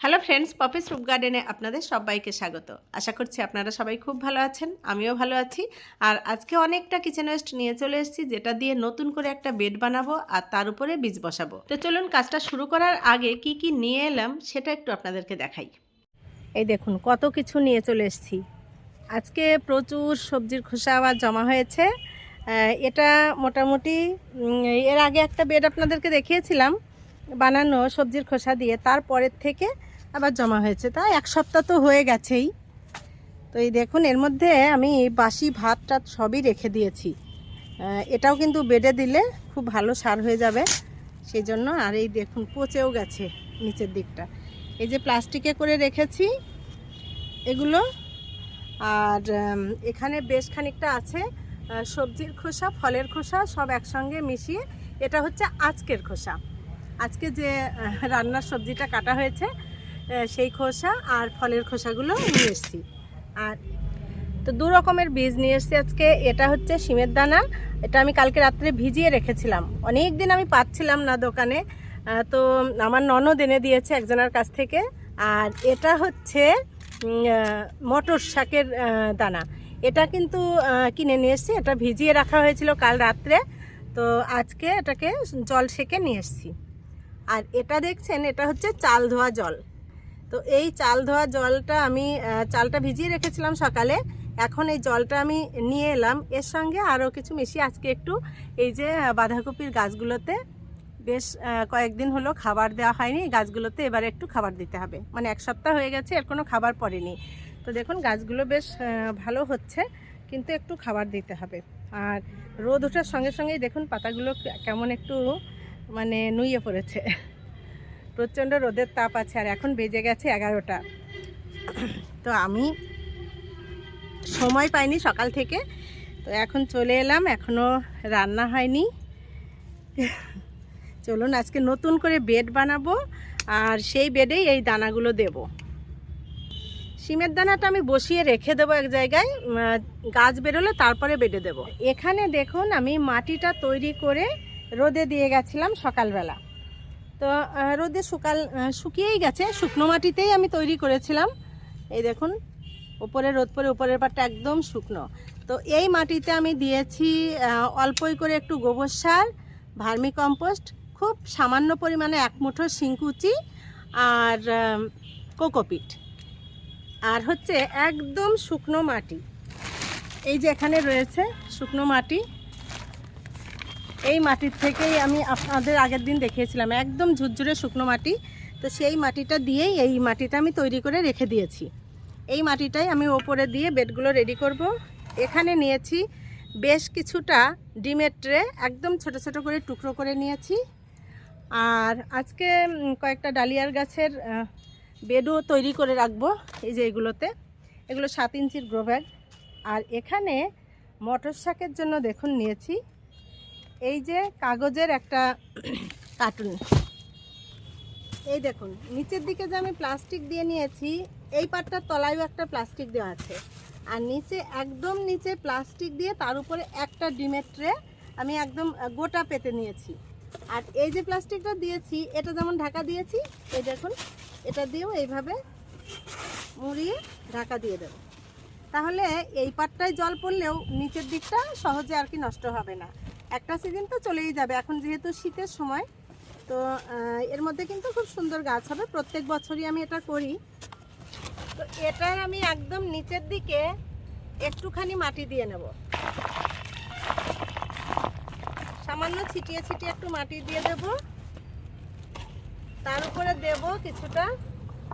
Hello friends Poppy's রুপ গার্ডেনে আপনাদের সবাইকে স্বাগত। আশা করছি আপনারা সবাই খুব ভালো আছেন, আমিও ভালো আছি। আর আজকে অনেকটা কিচেন ওয়েস্ট নিয়ে চলে এসেছি, যেটা দিয়ে নতুন করে একটা বেড বানাবো আর তার উপরে বীজ বসাবো। তো চলুন কাজটা শুরু করার আগে কি কি নিয়ে এলাম সেটা একটু আপনাদেরকে দেখাই। এই দেখুন, কত কিছু নিয়ে চলে এসেছি। আজকে প্রচুর সবজির খোসা আবার জমা হয়েছে। এটা মোটামুটি এর আগে একটা বেড আপনাদেরকে দেখিয়েছিলাম। বানানো সবজির খোসা দিয়ে তারপরের থেকে আবার জমা হয়েছে। তা এক সপ্তাহ তো হয়ে গেছেই। তো এই দেখুন, এর মধ্যে আমি বাসি ভাত টাত সবই রেখে দিয়েছি। এটাও কিন্তু বেডে দিলে খুব ভালো সার হয়ে যাবে। সেই জন্য আর এই দেখুন, পচেও গেছে নিচের দিকটা। এই যে প্লাস্টিকে করে রেখেছি এগুলো। আর এখানে বেশ খানিকটা আছে সবজির খোসা, ফলের খোসা সব একসঙ্গে মিশিয়ে, এটা হচ্ছে আজকের খোসা। আজকে যে রান্নার সবজিটা কাটা হয়েছে সেই খোসা আর ফলের খোসাগুলো নিয়ে এসেছি। আর তো দু রকমের বীজ নিয়ে এসেছি আজকে। এটা হচ্ছে সিমের দানা। এটা আমি কালকে রাত্রে ভিজিয়ে রেখেছিলাম। অনেক দিন আমি পাচ্ছিলাম না দোকানে। তো আমার ননদ এনে দিয়েছে একজনের কাছ থেকে। আর এটা হচ্ছে মটর শাকের দানা। এটা কিন্তু কিনে নিয়ে এসেছি। এটা ভিজিয়ে রাখা হয়েছিল কাল রাত্রে। তো আজকে এটাকে জল সেকে নিয়ে এসেছি। আর এটা দেখছেন, এটা হচ্ছে চাল ধোয়া জল। তো এই চাল ধোয়া জলটা আমি চালটা ভিজিয়ে রেখেছিলাম সকালে। এখন এই জলটা আমি নিয়ে এলাম। এর সঙ্গে আরও কিছু মিশিয়ে আজকে একটু এই যে বাঁধাকপির গাছগুলোতে বেশ কয়েকদিন হলো খাবার দেওয়া হয়নি। গাছগুলোতে এবারে একটু খাবার দিতে হবে। মানে এক সপ্তাহ হয়ে গেছে, এর কোনো খাবার পড়েনি। তো দেখুন, গাছগুলো বেশ ভালো হচ্ছে, কিন্তু একটু খাবার দিতে হবে। আর রোদ ওঠার সঙ্গে সঙ্গেই দেখুন, পাতাগুলো কেমন একটু মানে নুয়ে পড়েছে। প্রচণ্ড রোদের তাপ আছে আর এখন বেজে গেছে এগারোটা। তো আমি সময় পাইনি সকাল থেকে। তো এখন চলে এলাম এখনও রান্না হয়নি। চলুন আজকে নতুন করে বেড বানাবো আর সেই বেডেই এই দানাগুলো দেব। সিমের দানাটা আমি বসিয়ে রেখে দেবো এক জায়গায় গাছ বেরোলে তারপরে বেডে দেব। এখানে দেখুন আমি মাটিটা তৈরি করে রোদে দিয়ে গেছিলাম সকালবেলা। তো রোদে শুকাল শুকিয়েই গেছে, শুকনো মাটিতেই আমি তৈরি করেছিলাম। এই দেখুন উপরে রোদ পরে উপরের পাটটা একদম শুকনো। তো এই মাটিতে আমি দিয়েছি অল্পই করে একটু গোবর সার ভার্মি কম্পোস্ট খুব সামান্য পরিমাণে এক মুঠো শিংকুচি আর কোকোপিট। আর হচ্ছে একদম শুকনো মাটি। এই যে এখানে রয়েছে শুকনো মাটি। এই মাটির থেকেই আমি আপনাদের আগের দিন দেখিয়েছিলাম, একদম ঝুরঝুরে শুকনো মাটি। তো সেই মাটিটা দিয়েই এই মাটিটা আমি তৈরি করে রেখে দিয়েছি। এই মাটিটাই আমি ওপরে দিয়ে বেডগুলো রেডি করব। এখানে নিয়েছি বেশ কিছুটা ডিমের ট্রে, একদম ছোট ছোট করে টুকরো করে নিয়েছি। আর আজকে কয়েকটা ডালিয়ার গাছের বেডও তৈরি করে রাখব এই যে এগুলোতে। এগুলো সাত ইঞ্চির গ্রো ব্যাগ। আর এখানে মটর শাকের জন্য দেখুন নিয়েছি এই যে কাগজের একটা কার্টুন এই দেখুন, নিচের দিকে যে আমি প্লাস্টিক দিয়ে নিয়েছি, এই পাটটার তলায়ও একটা প্লাস্টিক দেওয়া আছে। আর নিচে, একদম নিচে প্লাস্টিক দিয়ে তার উপরে একটা ডিমের ট্রে আমি একদম গোটা পেতে নিয়েছি। আর এই যে প্লাস্টিকটা দিয়েছি, এটা যেমন ঢাকা দিয়েছি, এই দেখুন, এটা দিয়েও এইভাবে মুড়িয়ে ঢাকা দিয়ে দেবো। তাহলে এই পাটটায় জল পড়লেও নিচের দিকটা সহজে আর কি নষ্ট হবে না। একটা সিজন তো চলেই যাবে। এখন যেহেতু শীতের সময়, তো এর মধ্যে কিন্তু খুব সুন্দর গাছ হবে। প্রত্যেক বছরই আমি এটা করি। তো এটার আমি একদম নিচের দিকে একটুখানি মাটি দিয়ে নেব। সামান্য ছিটিয়ে ছিটিয়ে একটু মাটি দিয়ে দেব। তার উপরে দেব কিছুটা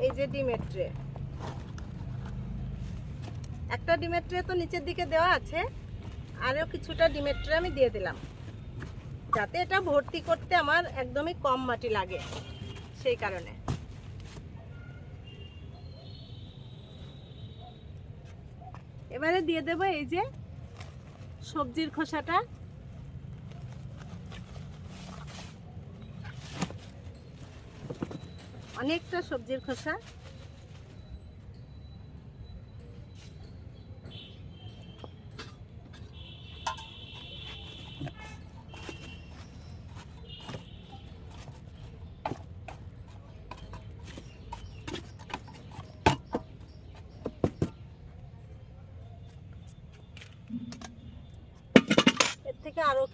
এই যে ডিমের ট্রে। একটা ডিমের ট্রে তো নিচের দিকে দেওয়া আছে, আরও কিছুটা ডিমের ট্রে আমি দিয়ে দিলাম। যাতে এটা ভর্তি করতে আমার একদমই কম মাটি লাগে, সেই কারণে। এবারে দিয়ে দেবো এই যে সবজির খোসাটা। অনেকটা সবজির খোসা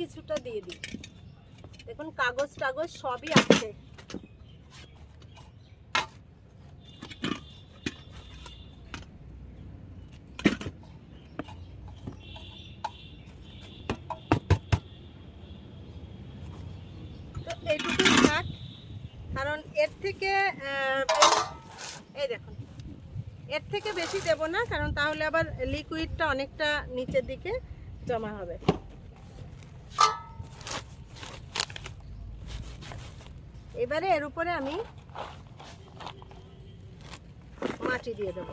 কিছুটা দিয়ে দিই দেখুন কাগজ টাগজ সবই আছে। এইটুকুই থাক, কারণ এর থেকে এই দেখুন, এর থেকে বেশি দেব না, কারণ তাহলে আবার লিকুইডটা অনেকটা নিচের দিকে জমা হবে। এবারে এর উপরে আমি মাটি দিয়ে দেব।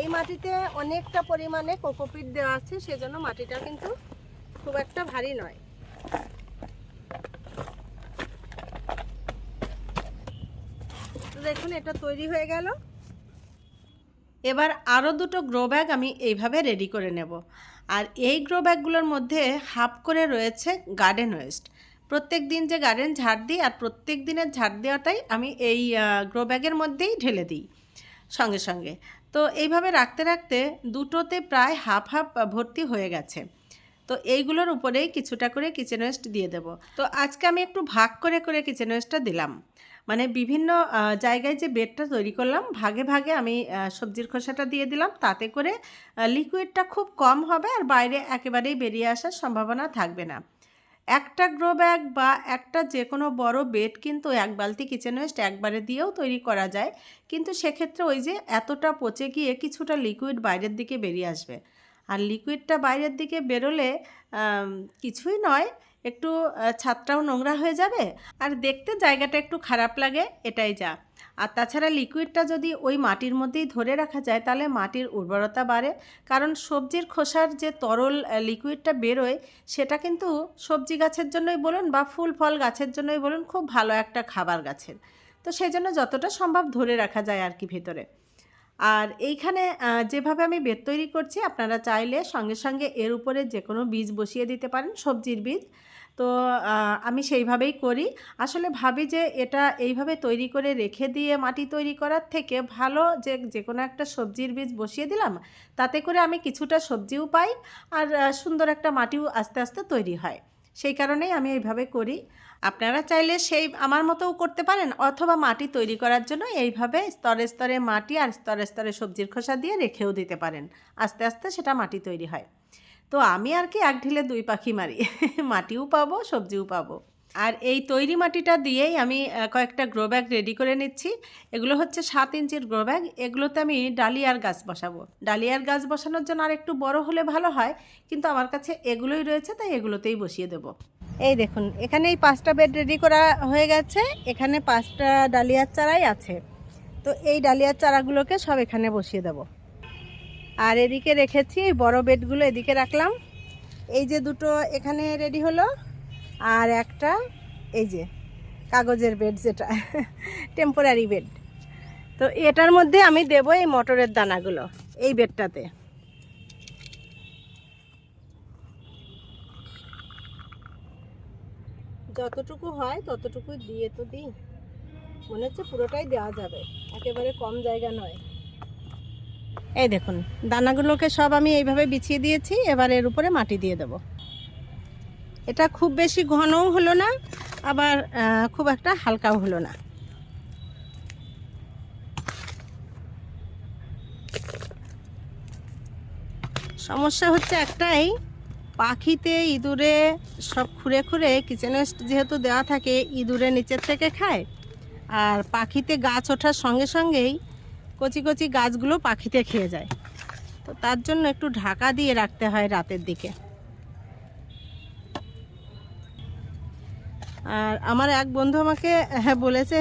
এই মাটিতে অনেকটা পরিমাণে কোকোপিট দেওয়া আছে, সেজন্য মাটিটা কিন্তু খুব একটা ভারী নয়। দেখুন, এটা তৈরি হয়ে গেল। এবার আরও দুটো গ্রো ব্যাগ আমি এইভাবে রেডি করে নেব। আর এই গ্রো ব্যাগগুলোর মধ্যে হাফ করে রয়েছে গার্ডেন ওয়েস্ট। প্রত্যেক দিন যে গার্ডেন ঝাড় দিই আর প্রত্যেক দিনের ঝাড় দেওয়াটাই আমি এই গ্রো ব্যাগের মধ্যেই ঢেলে দিই সঙ্গে সঙ্গে। তো এইভাবে রাখতে রাখতে দুটোতে প্রায় হাফ হাফ ভর্তি হয়ে গেছে। তো এইগুলোর উপরেই কিছুটা করে কিচেন ওয়েস্ট দিয়ে দেব। তো আজকে আমি একটু ভাগ করে করে কিচেন ওয়েস্টটা দিলাম। মানে বিভিন্ন জায়গায় যে বেডটা তৈরি করলাম, ভাগে ভাগে আমি সবজির খোসাটা দিয়ে দিলাম। তাতে করে লিকুইডটা খুব কম হবে আর বাইরে একেবারেই বেরিয়ে আসার সম্ভাবনা থাকবে না। একটা গ্রো ব্যাগ বা একটা যে কোনো বড় বেড কিন্তু এক বালতি কিচেন ওয়েস্ট একবারে দিয়েও তৈরি করা যায়। কিন্তু সেক্ষেত্রে ওই যে এতটা পচে গিয়ে কিছুটা লিকুইড বাইরের দিকে বেরিয়ে আসবে। আর লিকুইডটা বাইরের দিকে বেরোলে কিছুই নয় একটু ছাদটাও নোংরা হয়ে যাবে। আর দেখতে জায়গাটা একটু খারাপ লাগে, এটাই যা। আর তাছাড়া লিকুইডটা যদি ওই মাটির মধ্যেই ধরে রাখা যায়, তাহলে মাটির উর্বরতা বাড়ে। কারণ সবজির খোসার যে তরল লিকুইডটা বেরোয়, সেটা কিন্তু সবজি গাছের জন্যই বলুন বা ফুল, ফল গাছের জন্যই বলুন খুব ভালো একটা খাবার গাছের। তো সেই জন্য যতটা সম্ভব ধরে রাখা যায় আর কি ভেতরে। আর এইখানে যেভাবে আমি বেড তৈরি করছি, আপনারা চাইলে সঙ্গে সঙ্গে এর উপরে যে কোনো বীজ বসিয়ে দিতে পারেন, সবজির বীজ। তো আমি সেইভাবেই করি। আসলে ভাবি যে এটা এইভাবে তৈরি করে রেখে দিয়ে মাটি তৈরি করার থেকে ভালো যে যে কোনো একটা সবজির বীজ বসিয়ে দিলাম, তাতে করে আমি কিছুটা সবজিও পাই আর সুন্দর একটা মাটিও আস্তে আস্তে তৈরি হয়। সেই কারণেই আমি এইভাবে করি। আপনারা চাইলে সেই আমার মতোও করতে পারেন অথবা মাটি তৈরি করার জন্য এইভাবে স্তরে স্তরে মাটি আর স্তরে স্তরে সবজির খোসা দিয়ে রেখেও দিতে পারেন। আস্তে আস্তে সেটা মাটি তৈরি হয়। তো আমি আর কি এক ঢিলে দুই পাখি মারি। মাটিও পাবো, সবজিও পাবো। আর এই তৈরি মাটিটা দিয়েই আমি কয়েকটা গ্রো ব্যাগ রেডি করে নিচ্ছি। এগুলো হচ্ছে সাত ইঞ্চির গ্রো ব্যাগ এগুলোতে আমি ডালিয়ার গাছ বসাবো। ডালিয়ার গাছ বসানোর জন্য আর একটু বড় হলে ভালো হয়, কিন্তু আমার কাছে এগুলোই রয়েছে, তাই এগুলোতেই বসিয়ে দেবো। এই দেখুন এখানে এই পাঁচটা বেড রেডি করা হয়ে গেছে। এখানে পাঁচটা ডালিয়ার চারাই আছে। তো এই ডালিয়ার চারাগুলোকে সব এখানে বসিয়ে দেব। আর এদিকে রেখেছি বড় বেডগুলো এদিকে রাখলাম। এই যে দুটো এখানে রেডি হলো, আর একটা এই যে কাগজের বেড যেটা, টেম্পোরারি বেড। তো এটার মধ্যে আমি দেবো এই মটরের দানাগুলো, এই বেডটাতে। যতটুকু হয় ততটুকু দিয়ে তো দিই। মনে হচ্ছে পুরোটাই দেওয়া যাবে, একেবারে কম জায়গা নয়। এই দেখুন, দানাগুলোকে সব আমি এইভাবে বিছিয়ে দিয়েছি, এবার এর উপরে মাটি দিয়ে দেব। এটা খুব বেশি ঘনও হলো না, আবার খুব একটা হালকাও হলো না। সমস্যা হচ্ছে একটাই, পাখিতে ইঁদুরে সব খুঁড়ে খুঁড়ে কিচেন ওয়েস্ট যেহেতু দেওয়া থাকে, ইঁদুরে নিচের থেকে খায়, আর পাখিতে গাছ ওঠার সঙ্গে সঙ্গেই কচি কচি গাছগুলো পাখিতে খেয়ে যায়। তো তার জন্য একটু ঢাকা দিয়ে রাখতে হয় রাতের দিকে। আর আমার এক বন্ধু আমাকে হ্যাঁ, বলেছে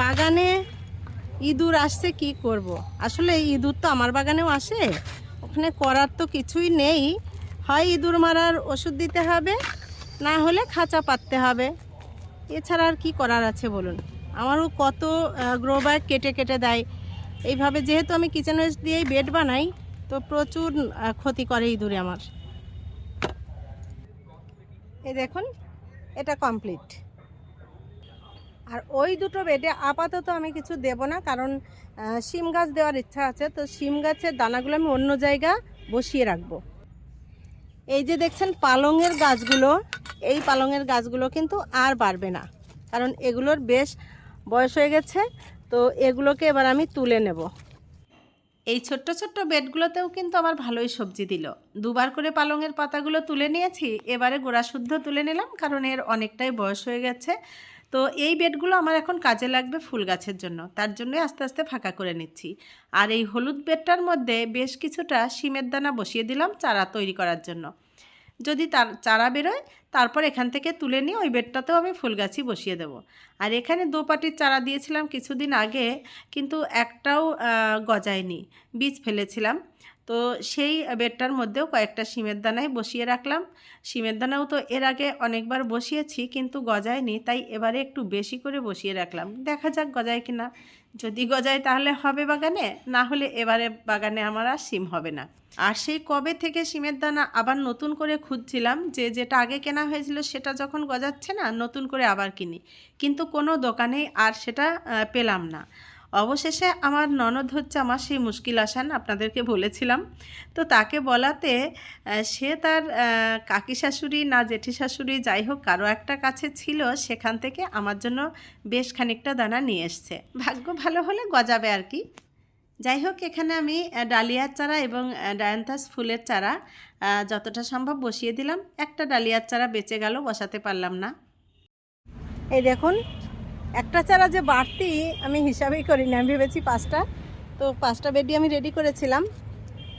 বাগানে ইঁদুর আসছে কি করব। আসলে ইঁদুর তো আমার বাগানেও আসে ওখানে করার তো কিছুই নেই। হয় ইঁদুর মারার ওষুধ দিতে হবে না হলে খাঁচা পাততে হবে। এছাড়া আর কি করার আছে বলুন? আমারও কত গ্রো ব্যাগ কেটে কেটে দেয়। এইভাবে যেহেতু আমি কিচেন ওয়েস্ট দিয়েই বেড বানাই, তো প্রচুর ক্ষতি করে ইঁদুরে আমার। এই দেখুন, এটা কমপ্লিট আর ওই দুটো বেডে আপাতত আমি কিছু দেব না, কারণ শিম গাছ দেওয়ার ইচ্ছা আছে, তো শিম গাছের দানাগুলো আমি অন্য জায়গা বসিয়ে রাখব। এই যে দেখছেন পালংয়ের গাছগুলো, এই পালংয়ের গাছগুলো কিন্তু আর বাড়বে না, কারণ এগুলোর বেশ বয়স হয়ে গেছে। তো এগুলোকে এবার আমি তুলে নেব। এই ছোট্ট ছোট্ট বেডগুলোতেও কিন্তু আমার ভালোই সবজি দিল। দুবার করে পালংয়ের পাতাগুলো তুলে নিয়েছি, এবারে গোড়া শুদ্ধ তুলে নিলাম কারণ এর অনেকটাই বয়স হয়ে গেছে। তো এই বেডগুলো আমার এখন কাজে লাগবে ফুল গাছের জন্য, তার জন্য আস্তে আস্তে ফাঁকা করে নিচ্ছি। আর এই হলুদ বেডটার মধ্যে বেশ কিছুটা শিমের দানা বসিয়ে দিলাম চারা তৈরি করার জন্য। যদি তার চারা বেরোয় তারপর এখান থেকে তুলে নিয়ে ওই বেডটাতেও আমি ফুল গাছই বসিয়ে দেব। আর এখানে দোপাটির চারা দিয়েছিলাম কিছুদিন আগে, কিন্তু একটাও গজায়নি। বীজ ফেলেছিলাম। তো সেই বেডটার মধ্যেও কয়েকটা শিমের দানায় বসিয়ে রাখলাম। শিমের দানাও তো এর আগে অনেকবার বসিয়েছি কিন্তু গজায়নি, তাই এবারে একটু বেশি করে বসিয়ে রাখলাম। দেখা যাক গজায় কিনা। যদি গজায় তাহলে হবে বাগানে, না হলে এবারে বাগানে আমার আর শিম হবে না। আর সেই কবে থেকে শিমের দানা আবার নতুন করে খুঁজছিলাম যে যেটা আগে কেনা হয়েছিল সেটা যখন গজাচ্ছে না, নতুন করে আবার কিনি। কিন্তু কোনো দোকানেই আর সেটা পেলাম না। অবশেষে আমার ননদ হচ্ছে আমার সেই মুশকিল আসান, আপনাদেরকে বলেছিলাম। তো তাকে বলাতে সে তার কাকি শাশুড়ি না জেঠি শাশুড়ি যাই হোক, কারও একটা কাছে ছিল, সেখান থেকে আমার জন্য বেশ খানিকটা দানা নিয়ে এসছে। ভাগ্য ভালো হলে গজাবে আর কি। যাই হোক, এখানে আমি ডালিয়ার চারা এবং ডায়ান্থাস ফুলের চারা যতটা সম্ভব বসিয়ে দিলাম। একটা ডালিয়ার চারা বেঁচে গেল, বসাতে পারলাম না। এই দেখুন একটা চারা যে বাড়তি আমি হিসাবেই করি না আমি ভেবেছি পাঁচটা। তো পাঁচটা বেডি আমি রেডি করেছিলাম।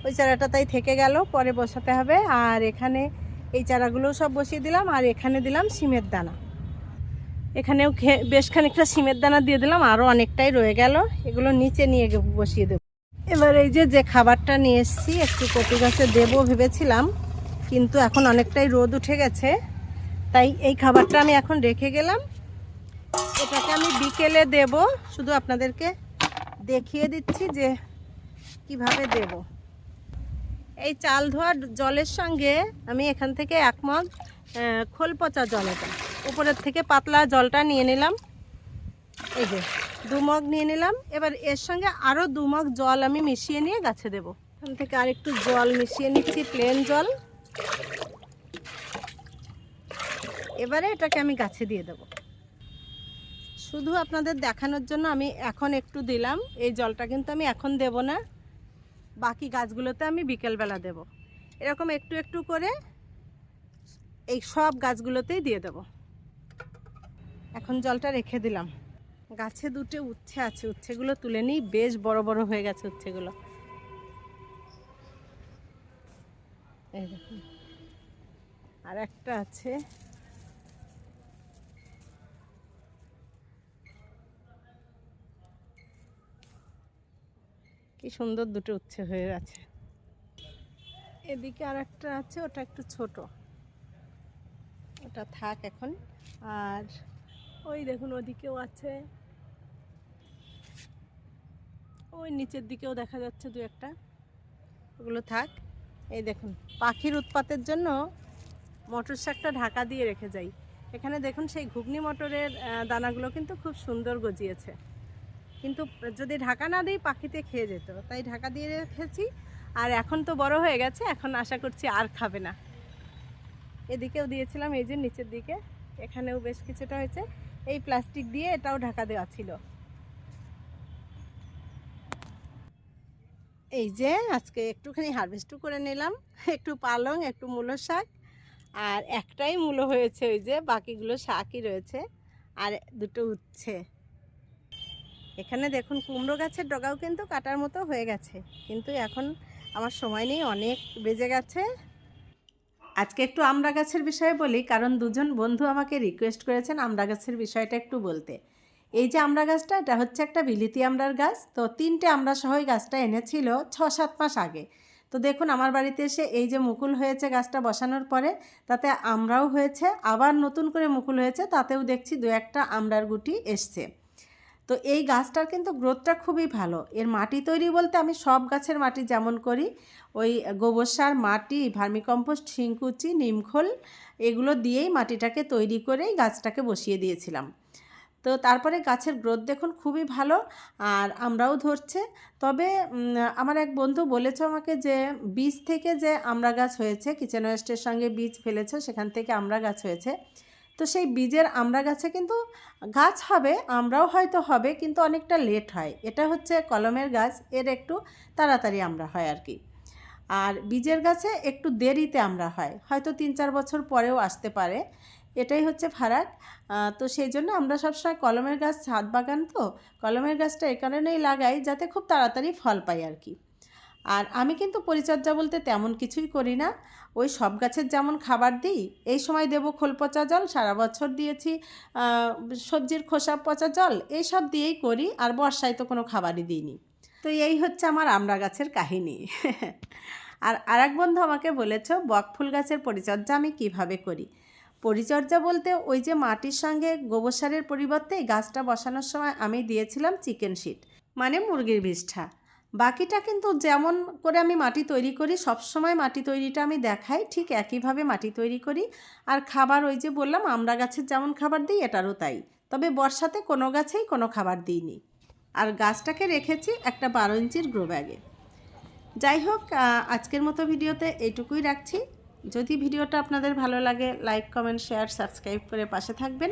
ওই চারাটা তাই থেকে গেল, পরে বসাতে হবে। আর এখানে এই চারাগুলো সব বসিয়ে দিলাম, আর এখানে দিলাম সিমের দানা। এখানেও বেশ খানিকটা সিমের দানা দিয়ে দিলাম আরও অনেকটাই রয়ে গেল। এগুলো নিচে নিয়ে বসিয়ে দেবো। এবার এই যে যে খাবারটা নিয়ে এসেছি, একটু কপি গাছে দেবো ভেবেছিলাম, কিন্তু এখন অনেকটাই রোদ উঠে গেছে। তাই এই খাবারটা আমি এখন রেখে গেলাম। এটাকে আমি বিকেলে দেব। শুধু আপনাদেরকে দেখিয়ে দিচ্ছি যে কীভাবে দেব। এই চাল ধোয়ার জলের সঙ্গে আমি এখান থেকে এক মগ খোল পচা জল এটা। উপরের থেকে পাতলা জলটা নিয়ে নিলাম। এই যে, দু মগ নিয়ে নিলাম। এবার এর সঙ্গে আরও দুমগ জল আমি মিশিয়ে নিয়ে গাছে দেব। এখান থেকে আর একটু জল মিশিয়ে নিচ্ছি, প্লেন জল। এবারে এটাকে আমি গাছে দিয়ে দেবো। শুধু আপনাদের দেখানোর জন্য আমি এখন একটু দিলাম। এই জলটা কিন্তু আমি এখন দেব না। বাকি গাছগুলোতে আমি বিকেলবেলা দেব। এরকম একটু একটু করে এই সব গাছগুলোতেই দিয়ে দেব। এখন জলটা রেখে দিলাম। গাছে দুটো উচ্ছে আছে। উচ্ছেগুলো তুলে নিই। বেশ বড় বড় হয়ে গেছে উচ্ছেগুলো। আর একটা আছে। কি সুন্দর দুটো উচ্ছে হয়ে গেছে এদিকে আর একটা আছে, ওটা একটু ছোট। ওটা থাক এখন। আর ওই দেখুন, ওদিকেও আছে। ওই নিচের দিকেও দেখা যাচ্ছে দু একটা। ওগুলো থাক। এই দেখুন, পাখির উৎপাতের জন্য মটর শাকটা ঢাকা দিয়ে রেখে যাই। এখানে দেখুন, সেই ঘুগনি মটরের দানাগুলো কিন্তু খুব সুন্দর গজিয়েছে। কিন্তু যদি ঢাকা না দিই পাখিতে খেয়ে যেত। তাই ঢাকা দিয়ে রেখেছি। আর এখন তো বড় হয়ে গেছে, এখন আশা করছি আর খাবে না। এদিকেও দিয়েছিলাম, এই যে নিচের দিকে, এখানেও বেশ কিছুটা হয়েছে। এই প্লাস্টিক দিয়ে এটাও ঢাকা দেওয়া ছিল। এই যে আজকে একটুখানি হারভেস্টও করে নিলাম, একটু পালং, একটু মূলো শাক, আর একটাই মূলো হয়েছে ওই যে বাকিগুলো শাকই রয়েছে, আর দুটো উচ্ছে। এখানে দেখুন, কুমড়ো গাছের ডগাও কিন্তু কাটার মতো হয়ে গেছে। কিন্তু এখন আমার সময় নেই, অনেক বেজে গেছে। আজকে একটু আমড়া গাছের বিষয়ে বলি, কারণ দুজন বন্ধু আমাকে রিকোয়েস্ট করেছেন আমড়া গাছের বিষয়টা একটু বলতে। এই যে আমড়া গাছটা, এটা হচ্ছে একটা বিলিতি আমড়ার গাছ। তো তিনটে আমড়া সহ গাছটা এনেছিল ছ সাত মাস আগে। তো দেখুন, আমার বাড়িতে এসে এই যে মুকুল হয়েছে গাছটা বসানোর পরে, তাতে আমরাও হয়েছে, আবার নতুন করে মুকুল হয়েছে, তাতেও দেখছি দু একটা আমড়ার গুটি এসছে। তো এই গাছটার কিন্তু গ্রোথটা খুবই ভালো। এর মাটি তৈরি বলতে আমি সব গাছের মাটি যেমন করি, ওই গোবর সার, মাটি, ভার্মিকম্পোস্ট, শিংকুচি, নিমখোল, এগুলো দিয়েই মাটিটাকে তৈরি করেই গাছটাকে বসিয়ে দিয়েছিলাম। তো তারপরে গাছের গ্রোথ দেখুন খুবই ভালো, আর আমরাও ধরছে। তবে আমার এক বন্ধু বলেছে আমাকে যে, বীজ থেকে যে আমরা গাছ হয়েছে, কিচেন ওয়েস্টের সঙ্গে বীজ ফেলেছে, সেখান থেকে আমরা গাছ হয়েছে। তো সেই বীজের আমরা গাছে কিন্তু গাছ হবে, আমরাও হয়তো হবে, কিন্তু অনেকটা লেট হয়। এটা হচ্ছে কলমের গাছ, এর একটু তাড়াতাড়ি আমরা হয় আর কি। আর বীজের গাছে একটু দেরিতে আমরা হয়, হয়তো তিন চার বছর পরেও আসতে পারে। এটাই হচ্ছে ফারাক। তো সেই জন্য আমরা সবসময় কলমের গাছ ছাদ বাগান তো, কলমের গাছটা এই কারণেই লাগাই যাতে খুব তাড়াতাড়ি ফল পাই আর কি। আর আমি কিন্তু পরিচর্যা বলতে তেমন কিছুই করি না। ওই সব গাছের যেমন খাবার দিই, এই সময় দেব খোল পচা জল, সারা বছর দিয়েছি সবজির খোসা পচা জল এইসব দিয়েই করি, আর বর্ষায় তো কোনো খাবারই দিইনি। তো এই হচ্ছে আমার আমড়া গাছের কাহিনী। আর আরেক বন্ধু আমাকে বলেছ বকফুল গাছের পরিচর্যা আমি কীভাবে করি? পরিচর্যা বলতে ওই যে মাটির সঙ্গে গোবর সারের পরিবর্তে গাছটা বসানোর সময় আমি দিয়েছিলাম চিকেন শিট মানে মুরগির বিষ্ঠা। বাকিটা কিন্তু যেমন করে আমি মাটি তৈরি করি সব সময় মাটি তৈরিটা আমি দেখাই, ঠিক একইভাবে মাটি তৈরি করি। আর খাবার ওই যে বললাম, আমরা গাছের যেমন খাবার দিই, এটারও তাই। তবে বর্ষাতে কোনো গাছেই কোনো খাবার দিইনি। আর গাছটাকে রেখেছি একটা বারো ইঞ্চির গ্রো ব্যাগে। যাই হোক আজকের মতো ভিডিওতে এইটুকুই রাখছি। যদি ভিডিওটা আপনাদের ভালো লাগে, লাইক, কমেন্ট, শেয়ার, সাবস্ক্রাইব করে পাশে থাকবেন।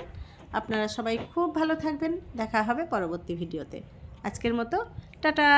আপনারা সবাই খুব ভালো থাকবেন। দেখা হবে পরবর্তী ভিডিওতে। আজকের মতো, টাটা!